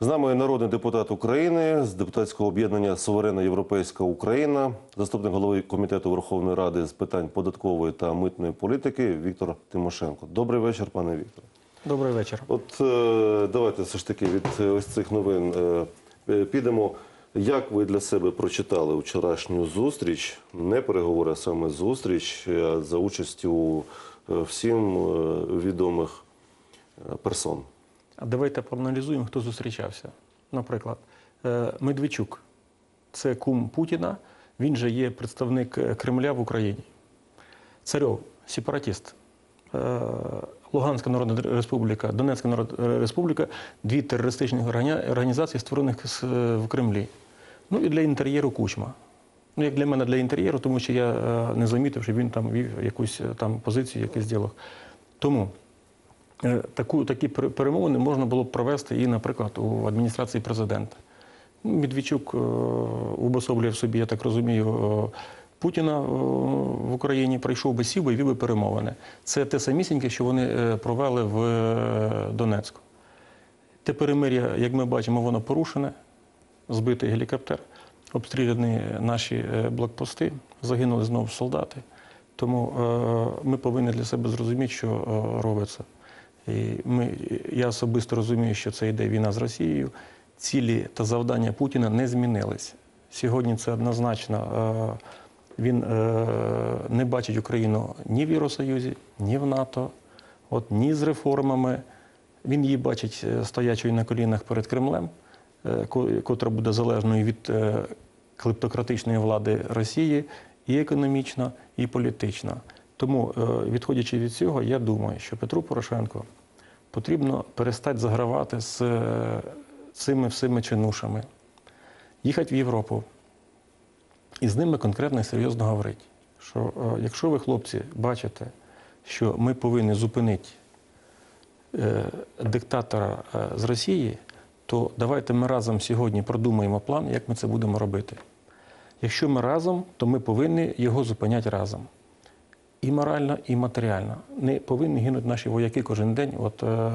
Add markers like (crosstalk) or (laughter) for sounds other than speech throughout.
З нами народний депутат України з депутатського об'єднання Суверенна Європейська Україна, заступник голови комітету Верховної Ради з питань податкової та митної політики Віктор Тимошенко. Добрий вечір, пане Вікторе. Добрий вечір. От е, давайте все ж таки від ось цих новин е, е, підемо. Як ви для себе прочитали вчорашню зустріч, не переговори, а саме зустріч за участю всім відомих персон? А давайте проаналізуємо, хто зустрічався. Наприклад, е, Медведчук це кум Путіна, він же є представник е, Кремля в Україні. Царьов сепаратіст. Е, Луганська Народна Республіка, Донецька Народна Республіка дві терористичні організації, створених в Кремлі. Ну і для інтер'єру кучма. Ну, як для мене для інтер'єру, тому що я не замітив, що він там вів якусь там позицію, якийсь діалог. Тому Таку, такі перемовини можна було б провести і, наприклад, у адміністрації президента. Ну, Медведчук е, в собі, я так розумію, е, Путіна е, в Україні, прийшов би сів би би перемовини. Це те самісіньке, що вони е, провели в е, Донецьку. Те перемир'я, як ми бачимо, воно порушене, збитий гелікоптер, обстріляні наші е, блокпости, загинули знову солдати. Тому е, ми повинні для себе зрозуміти, що е, робиться. І ми, я особисто розумію, що це йде війна з Росією. Цілі та завдання Путіна не змінились. Сьогодні це однозначно. е, Він е, не бачить Україну ні в Євросоюзі, ні в НАТО, от, ні з реформами. Він її бачить е, стоячою на колінах перед Кремлем, котра буде залежною від клептократичної влади Росії і економічно, і політично. Тому, е, відходячи від цього, я думаю, що Петру Порошенку потрібно перестати загравати з е, цими всіми чинушами, їхати в Європу і з ними конкретно і серйозно говорити, що е, якщо ви, хлопці, бачите, що ми повинні зупинити диктатора з Росії, то давайте ми разом сьогодні продумаємо план, як ми це будемо робити. Якщо ми разом, то ми повинні його зупиняти разом. І морально, і матеріально. Не повинні гинути наші вояки кожен день, от, е,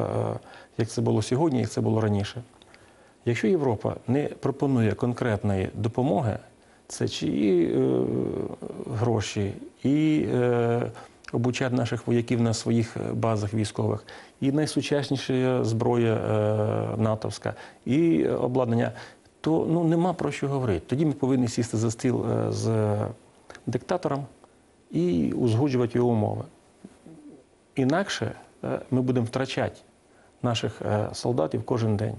як це було сьогодні, як це було раніше. Якщо Європа не пропонує конкретної допомоги, це чи і е, гроші, і е, обучати наших вояків на своїх базах військових, і найсучасніша зброя натовська, і обладнання, то ну, нема про що говорити. Тоді ми повинні сісти за стіл з диктатором і узгоджувати його умови. Інакше е, ми будемо втрачати наших е, солдатів кожен день.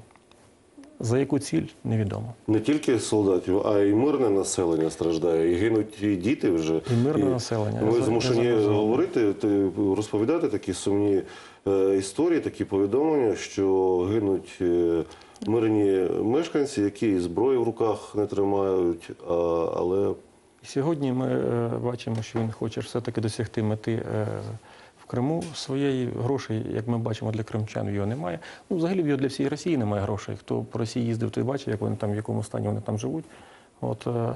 За яку ціль невідомо. Не тільки солдатів, а й мирне населення страждає, і гинуть і діти вже. І мирне населення. Ми змушені говорити, розповідати такі сумні е, історії, такі повідомлення, що гинуть мирні мешканці, які і зброї в руках не тримають, але І Сьогодні ми е, бачимо, що він хоче все-таки досягти мети е, в Криму своєї грошей, як ми бачимо, для кримчан його немає. Ну, взагалі його для всієї Росії немає грошей. Хто по Росії їздив, той бачив, як вони там, в якому стані вони там живуть. От, е,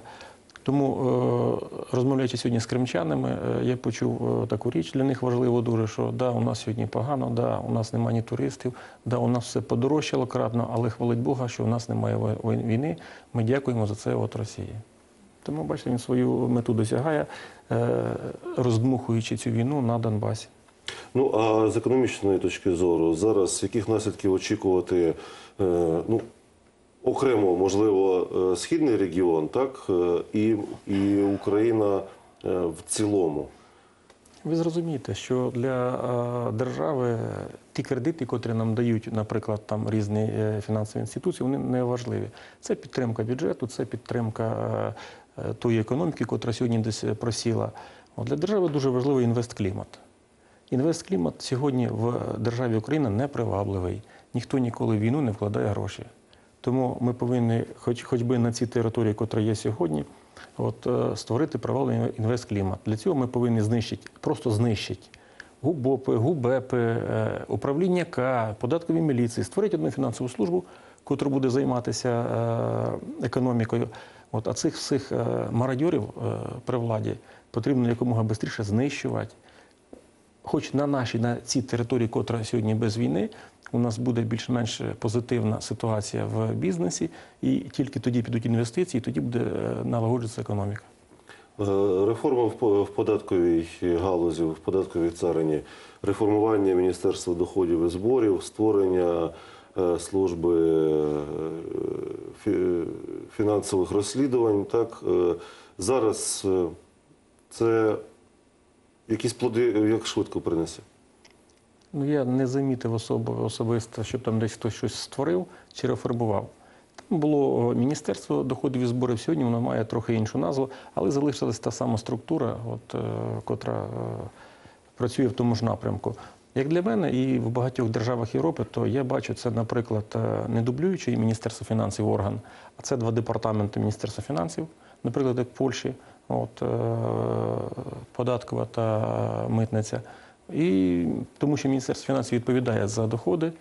тому, розмовляючи сьогодні з кримчанами, я почув таку річ для них важливо дуже, що да, у нас сьогодні погано, да, у нас немає ні туристів, да, у нас все подорожчало кратно, але хвалить Бога, що у нас немає війни. Ми дякуємо за це от Росії. Тому, бачите, він свою мету досягає, е, роздмухуючи цю війну на Донбасі. Ну а з економічної точки зору, зараз яких наслідків очікувати? е, Ну окремо, можливо, е, східний регіон, так і, і Україна в цілому. Ви зрозумієте, що для держави ті кредити, котрі нам дають, наприклад, там різні фінансові інституції, вони не важливі. Це підтримка бюджету, це підтримка тої економіки, котра сьогодні десь просіла. От для держави дуже важливий інвестклімат. Інвестклімат сьогодні в державі Україна не привабливий. Ніхто ніколи в війну не вкладає гроші. Тому ми повинні, хоч, хоч би на цій території, яка є сьогодні, от, е, створити правильний інвестклімат. Для цього ми повинні знищити, просто знищити ГУБОПи, ГУБЕПи, е, управління К, податкові міліції, створити одну фінансову службу, яка буде займатися е, економікою. От, а цих всіх е, мародьорів е, при владі потрібно якомога швидше знищувати. хоч на нашій, на цій території, котра сьогодні без війни, у нас буде більш-менш позитивна ситуація в бізнесі, і тільки тоді підуть інвестиції, тоді буде е, налагоджуватися економіка. Реформа в податковій галузі, в податковій царині, реформування Міністерства доходів і зборів, створення служби е, фінансових розслідувань. Так е, зараз е, це якісь плоди як швидко принесе. Ну, я не замітив особо, особисто, щоб там десь хтось щось створив чи реформував. Там було Міністерство доходів і зборів. Сьогодні воно має трохи іншу назву, але залишилась та сама структура, от, е, котра е, працює в тому ж напрямку. Як для мене і в багатьох державах Європи, то я бачу це, наприклад, е, не дублюючий Міністерство фінансів орган, а це два департаменти Міністерства фінансів, наприклад, як в Польщі, от, е, податкова та митниця. І тому що Міністерство фінансів відповідає за доходи,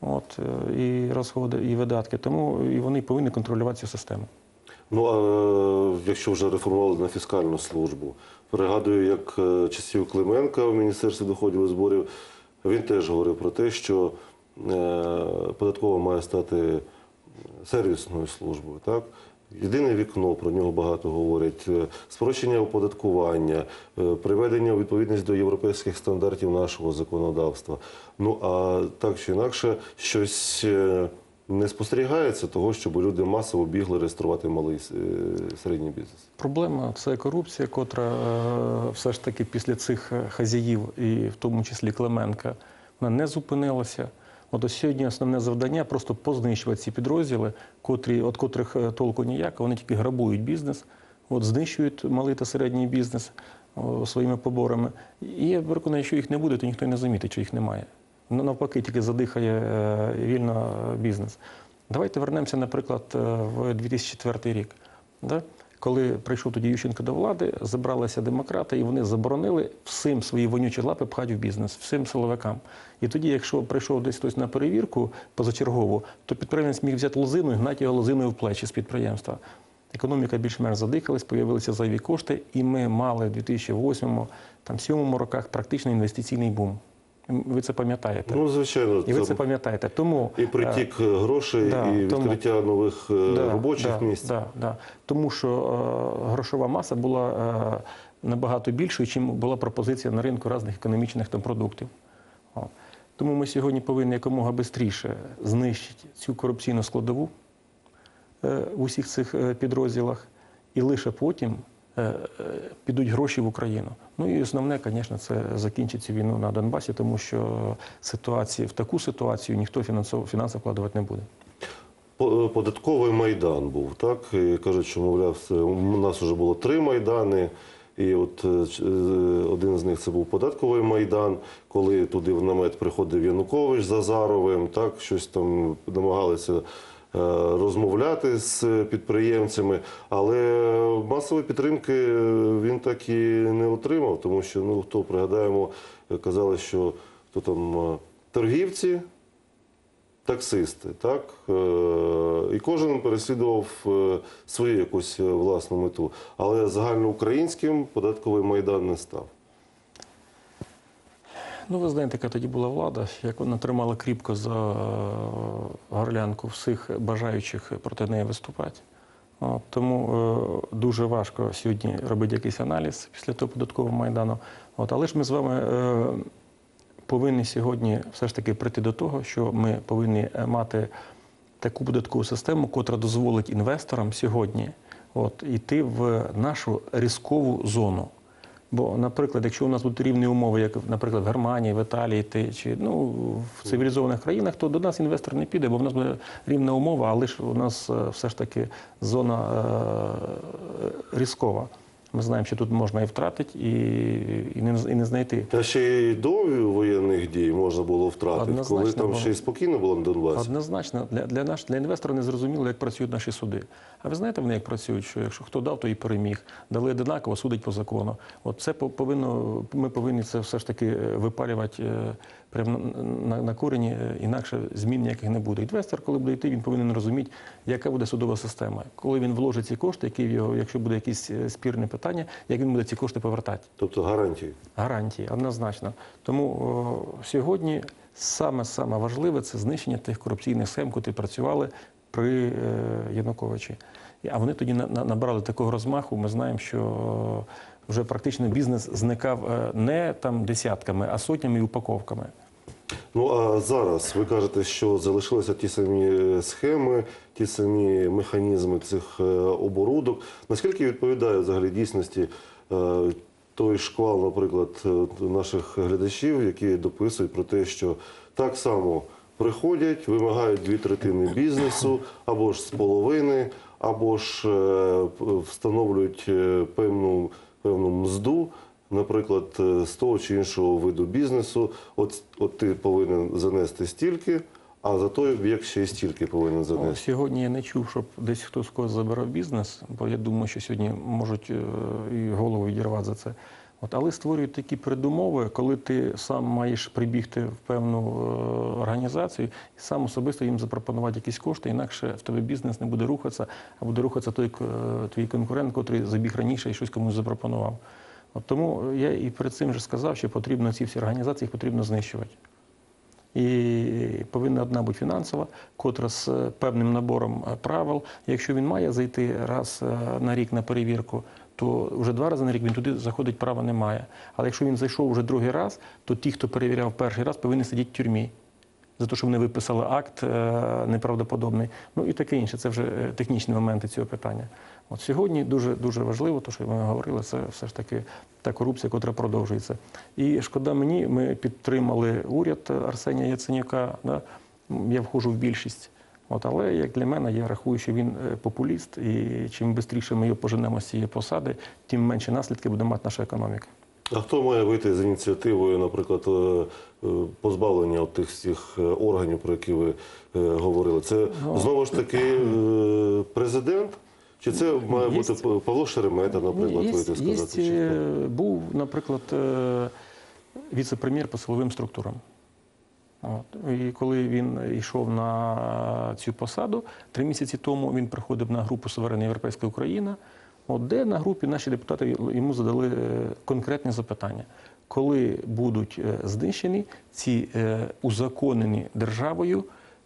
от, е, і розходи, і видатки, тому і вони повинні контролювати цю систему. Ну а е, якщо вже реформували на фіскальну службу, пригадую, як е, часів Клименка в Міністерстві доходів і зборів, він теж говорив про те, що е, податкова має стати сервісною службою. Так? Єдине вікно, про нього багато говорять, спрощення оподаткування, приведення у відповідність до європейських стандартів нашого законодавства. Ну а так чи інакше, щось не спостерігається того, щоб люди масово бігли реєструвати малий е, середній бізнес. Проблема це корупція, котра е, все ж таки після цих е, хазяїв, і в тому числі Клименка, вона не зупинилася. От сьогодні основне завдання просто познищувати ці підрозділи, котрі, от котрих толку ніяк, вони тільки грабують бізнес, от знищують малий та середній бізнес своїми поборами. І я переконаний, що їх не буде, то ніхто не замітить, що їх немає. Ну, навпаки, тільки задихає е, вільно бізнес. Давайте вернемося, наприклад, е, в 2004 рік. Да? Коли прийшов тоді Ющенко до влади, забралися демократи, і вони заборонили всім свої вонючі лапи пхати в бізнес, всім силовикам. І тоді, якщо прийшов десь хтось на перевірку позачергову, то підприємець міг взяти лозину і гнати його лозиною в плечі з підприємства. Економіка більш-менш задихалась, появилися зайві кошти, і ми мали в 2008-2007 роках практично інвестиційний бум. Ви це пам'ятаєте. Ну, звичайно, і ви це пам'ятаєте. Тому і е, притік грошей, да, і тому- відкриття нових е, Да, робочих да, місць. Да, да. Тому що е, грошова маса була е, набагато більшою, чим була пропозиція на ринку різних економічних там, продуктів. О. Тому ми сьогодні повинні якомога швидше знищити цю корупційну складову е, в усіх цих е, підрозділах, і лише потім підуть гроші в Україну. Ну і основне, звісно, це закінчить цю війну на Донбасі, тому що ситуації, в таку ситуацію ніхто фінансово вкладувати не буде. Е, Податковий майдан був, так? І кажуть, що, мовляв, у нас вже було три майдани. І от е, е, один з них це був податковий майдан, коли туди в намет приходив Янукович з Азаровим, так, щось там намагалися е, розмовляти з підприємцями, але масової підтримки е, він так і не отримав, тому що, ну, хто пригадаємо, е, казали, що то там е, торгівці, таксисти, так? Е, І кожен переслідував е, свою якусь е, власну мету. Але загальноукраїнським податковий майдан не став. Ну, ви знаєте, яка тоді була влада, як вона тримала кріпко за е, горлянку всіх бажаючих проти неї виступати. От, тому е, дуже важко сьогодні робити якийсь аналіз після того податкового майдану. От, але ж ми з вами е, повинні сьогодні все ж таки прийти до того, що ми повинні е, мати таку податкову систему, котра дозволить інвесторам сьогодні от, йти в нашу різкову зону. Бо, наприклад, якщо у нас будуть рівні умови, як, наприклад, в Германії, в Італії ти, чи ну, в цивілізованих країнах, то до нас інвестор не піде, бо в нас буде рівна умова, але ж у нас е, все ж таки зона е, різкова. Ми знаємо, що тут можна і втратити, і, і, не, і не знайти. Та ще й до воєнних дій можна було втратити, Однозначно коли там було. ще й спокійно було на Донбасі. Однозначно, для, для, наш, для інвестора не зрозуміло, як працюють наші суди. А ви знаєте, вони як працюють, що якщо хто дав, то і переміг. Дали одинаково, судить по закону. От це по- повинно, ми повинні це все ж таки е, випалювати е, прямо на, на, на корені, е, інакше змін ніяких не буде. Інвестор, коли буде йти, він повинен розуміти, яка буде судова система. Коли він вложить ці кошти, які в його, якщо буде якісь е, спірне питання, як він буде ці кошти повертати. Тобто гарантії. Гарантії, однозначно. Тому о, сьогодні саме саме важливе це знищення тих корупційних схем, які працювали при е, Януковичі. А вони тоді на- на- набрали такого розмаху. Ми знаємо, що вже практично бізнес зникав е, не там десятками, а сотнями і упаковками. Ну а зараз ви кажете, що залишилися ті самі е, схеми, ті самі механізми цих е, оборудок. Наскільки відповідає взагалі дійсності е, той шквал, наприклад, наших глядачів, які дописують про те, що так само приходять, вимагають дві третини бізнесу, або ж з половини, або ж встановлюють певну, певну мзду. Наприклад, е, з того чи іншого виду бізнесу, от, от ти повинен занести стільки, а за той об'єкт ще й стільки повинен занести. Сьогодні я не чув, щоб десь хтось когось забирав бізнес, бо я думаю, що сьогодні можуть е, і голову відірвати за це. От, але створюють такі передумови, коли ти сам маєш прибігти в певну е, організацію і сам особисто їм запропонувати якісь кошти, інакше в тебе бізнес не буде рухатися, а буде рухатися той твій конкурент, який забіг раніше і щось комусь запропонував. От тому я і перед цим вже сказав, що потрібно ці всі організації їх потрібно знищувати. І повинна одна бути фінансова, котра з е, певним набором е, правил. Якщо він має зайти раз е, на рік на перевірку, то вже два рази на рік він туди заходить права немає. Але якщо він зайшов вже другий раз, то ті, хто перевіряв перший раз, повинні сидіти в тюрмі. За те, що вони виписали акт е, неправдоподобний, ну і таке інше. Це вже е, технічні моменти цього питання. От сьогодні дуже дуже важливо, то що ми говорили, це все ж таки та корупція, яка продовжується. І шкода мені, ми підтримали уряд Арсенія Яценюка. Да? Я входжу в більшість. От, але як для мене, я рахую, що він е, популіст, і чим швидше ми його поженемо з цієї посади, тим менше наслідки буде мати наша економіка. А хто має вийти з ініціативою, наприклад, е, е, позбавлення от тих всіх е, органів, про які ви говорили? Це Ну, знову ж таки президент? Чи це має Є- бути Павло Шеремета, наприклад, Є, вийти є, чи був, наприклад, віце-прем'єр по силовим структурам. От. І коли він йшов на цю посаду, три місяці тому він приходив на групу Суверенна Європейська Україна, от, де на групі наші депутати йому задали е, конкретні запитання. Коли будуть е, знищені ці е, узаконені державою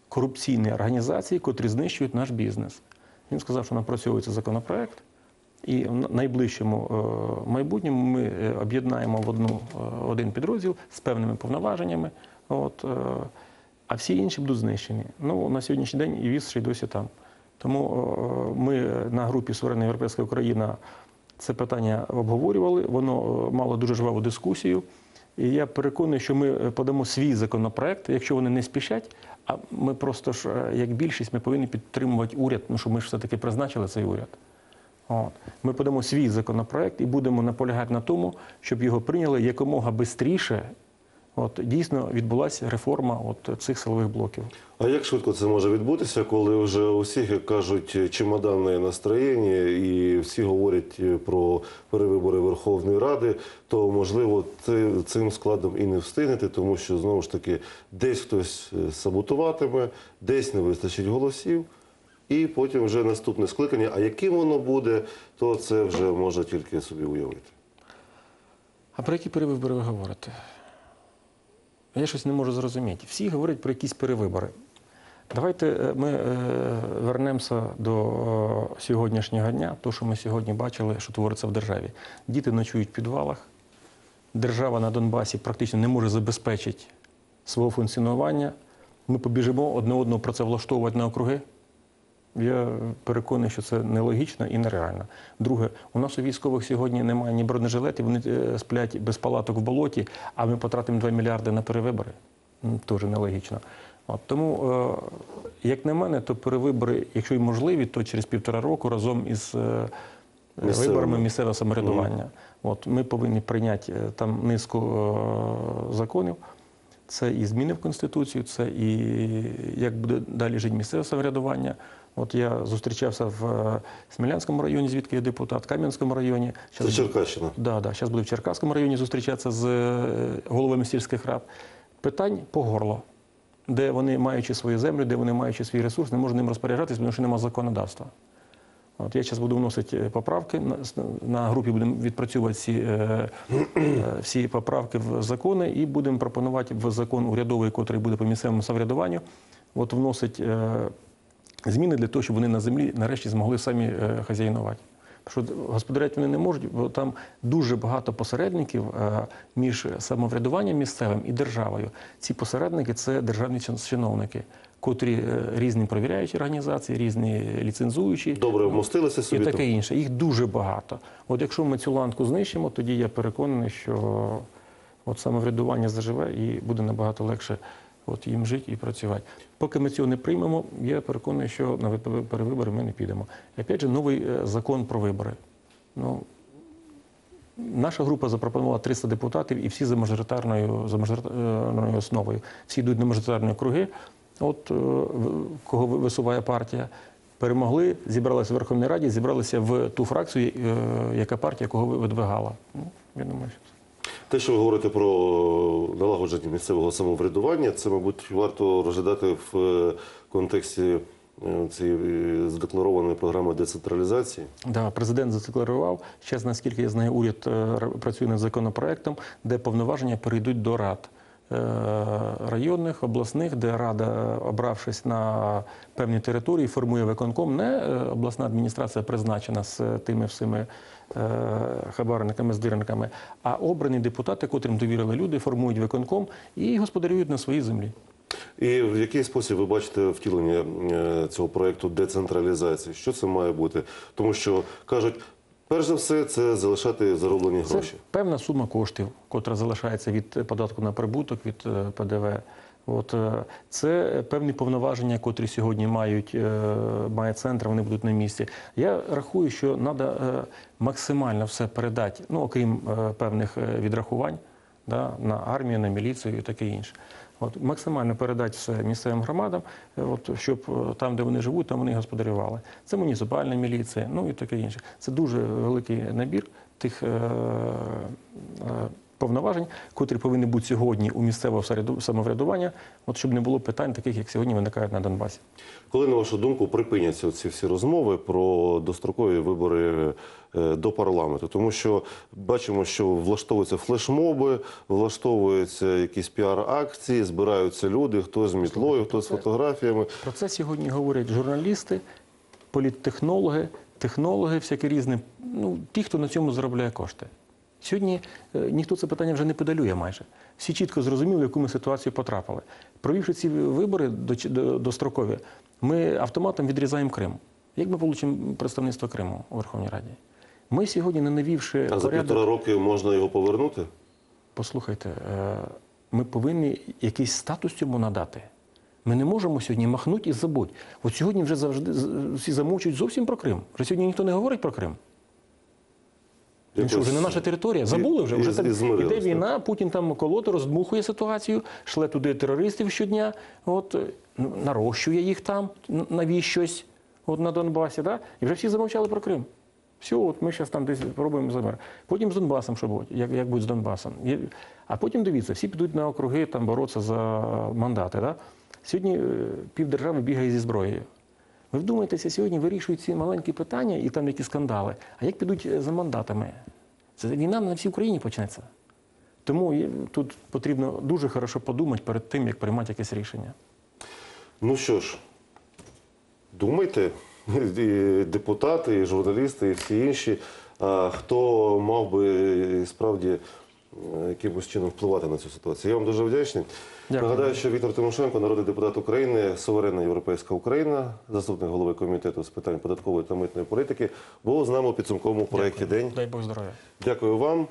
корупційні організації, котрі знищують наш бізнес? Він сказав, що напрацьовується законопроект, і в найближчому майбутньому ми об'єднаємо в одну, один підрозділ з певними повноваженнями, от, а всі інші будуть знищені. Ну, на сьогоднішній день і віз ще й досі там. Тому е, ми на групі Суверенна Європейська Україна це питання обговорювали, воно е, мало дуже жваву дискусію. І я переконаний, що ми подамо свій законопроект, якщо вони не спішать. А ми просто ж, е, як більшість, ми повинні підтримувати уряд, ну що ми ж все-таки призначили цей уряд. От. Ми подамо свій законопроект і будемо наполягати на тому, щоб його прийняли якомога швидше. От дійсно відбулася реформа от цих силових блоків. А як швидко це може відбутися, коли вже у всіх, як кажуть, чемоданне настроєння і всі говорять е, про перевибори Верховної Ради, то можливо цим складом і не встигнете, тому що знову ж таки десь хтось е, саботуватиме, десь не вистачить голосів, і потім вже наступне скликання. А яким воно буде, то це вже можна тільки собі уявити. А про які перевибори ви говорите? Я щось не можу зрозуміти. Всі говорять про якісь перевибори. Давайте е, ми е, вернемося до е, сьогоднішнього дня, то, що ми сьогодні бачили, що твориться в державі. Діти ночують в підвалах, держава на Донбасі практично не може забезпечити свого функціонування. Ми побіжимо одне одного працевлаштовувати на округи. Я переконаний, що це нелогічно і нереально. Друге, у нас у військових сьогодні немає ні бронежилетів, вони е, сплять без палаток в болоті, а ми потратимо 2 мільярди на перевибори. Теж нелогічно. От, тому, е, як на мене, то перевибори, якщо й можливі, то через півтора року разом із е, виборами місцевого самоврядування. От, ми повинні прийняти е, там низку е, законів. Це і зміни в Конституцію, це і як буде далі жити місцеве самоврядування. От я зустрічався в е, Смілянському районі, звідки я депутат, в Кам'янському районі. Це Черкащина. Да, да, зараз буду в Черкаському районі зустрічатися з е, головами сільських рад. питань по горло, де вони, маючи свою землю, де вони маючи свій ресурс, не можуть ним розпоряджатися, тому що немає законодавства. От я зараз буду вносити е, поправки. На, групі будемо відпрацьовувати всі, е, е, всі поправки в закони і будемо пропонувати в закон урядовий, який буде по місцевому самоврядуванню, от вносить зміни для того, щоб вони на землі нарешті змогли самі хазяйнувати. Що господаряти вони не можуть, бо там дуже багато посередників між самоврядуванням місцевим і державою. Ці посередники це державні чиновники, котрі е, різні провіряючі організації, різні ліцензуючі Добре вмостилися і собі. таке інше. Їх дуже багато. От якщо ми цю ланку знищимо, тоді я переконаний, що от самоврядування заживе і буде набагато легше от їм жити і працювати. Поки ми цього не приймемо, я переконаний, що на перевибори ми не підемо. І опять же, новий е, закон про вибори. Ну, Наша група запропонувала 300 депутатів і всі за мажоритарною, за мажоритарною основою. Всі йдуть на мажоритарні округи, от е, кого висуває партія. Перемогли, зібралися в Верховній Раді, зібралися в ту фракцію, е, яка партія кого видвигала. Ну, я думаю, що. Те, що ви говорите про налагодження місцевого самоврядування, це, мабуть, варто розглядати в е, контексті цієї задекларованої програми децентралізації. Да, президент задекларував. Зараз, наскільки я знаю, уряд працює над законопроектом, де повноваження перейдуть до рад районних, обласних, де рада, обравшись на певні території, формує виконком. Не е, обласна адміністрація призначена з е, тими всіми е, хабарниками, здирниками, а обрані депутати, котрим довірили люди, формують виконком і господарюють на своїй землі. І в який спосіб ви бачите втілення е, цього проєкту децентралізації? Що це має бути? Тому що кажуть, перш за все, це залишати зароблені Це гроші. певна сума коштів, котра залишається від податку на прибуток, від е, ПДВ. От е, це певні повноваження, котрі сьогодні мають е, має центр, вони будуть на місці. Я рахую, що треба максимально все передати, ну окрім певних відрахувань, да, на армію, на міліцію і таке інше. От максимально передати все місцевим громадам, е, от щоб е, там, де вони живуть, там вони господарювали. Це муніципальна міліція, ну і таке інше. Це дуже великий набір тих е, е, повноважень, котрі повинні бути сьогодні у місцевого самоврядування, от щоб не було питань, таких як сьогодні виникають на Донбасі. Коли, на вашу думку, припиняться ці всі розмови про дострокові вибори е, до парламенту? Тому що бачимо, що влаштовуються флешмоби, влаштовуються якісь піар-акції, збираються люди, хто з мітлою, хто з фотографіями. Про це сьогодні говорять журналісти, політтехнологи, технологи, всякі різні, ну, ті, хто на цьому заробляє кошти. Сьогодні е, ніхто це питання вже не педалює майже. Всі чітко зрозуміли, в яку ми ситуацію потрапили. Провівши ці вибори до, до, дострокові, ми автоматом відрізаємо Крим. Як ми отримаємо представництво Криму у Верховній Раді? Ми сьогодні, не навівши А за порядок... півтора роки можна його повернути? Послухайте, е, ми повинні якийсь статус цьому надати. Ми не можемо сьогодні махнути і забудь. От сьогодні вже завжди всі замовчують зовсім про Крим. Вже сьогодні ніхто не говорить про Крим. Він що, вже не наша територія? Забули вже. Вже там іде війна, Путін там колоти, роздмухує ситуацію, шле туди терористів щодня, от, е, ну, нарощує їх там, навіщось от на Донбасі. Да? І вже всі замовчали про Крим. Все, от ми зараз там десь пробуємо за. Потім з Донбасом, що буде, як, як буде з Донбасом. А потім дивіться, всі підуть на округи там боротися за мандати. Да? Сьогодні е, півдержави бігає зі зброєю. Ви вдумайтеся, сьогодні вирішують ці маленькі питання і там які скандали. А як підуть е, за мандатами? Це війна на всій Україні почнеться. Тому тут потрібно дуже хорошо подумати перед тим, як приймати якесь рішення. Ну що ж, думайте, (laughs) і депутати, і журналісти, і всі інші, хто мав би справді якимось чином впливати на цю ситуацію. Я вам дуже вдячний. Дякую. Нагадаю, що Віктор Тимошенко, народний депутат України, суверенна європейська Україна, заступник голови комітету з питань податкової та митної політики, був з нами у підсумковому проєкті День. Дай Бог здоров'я. Дякую вам.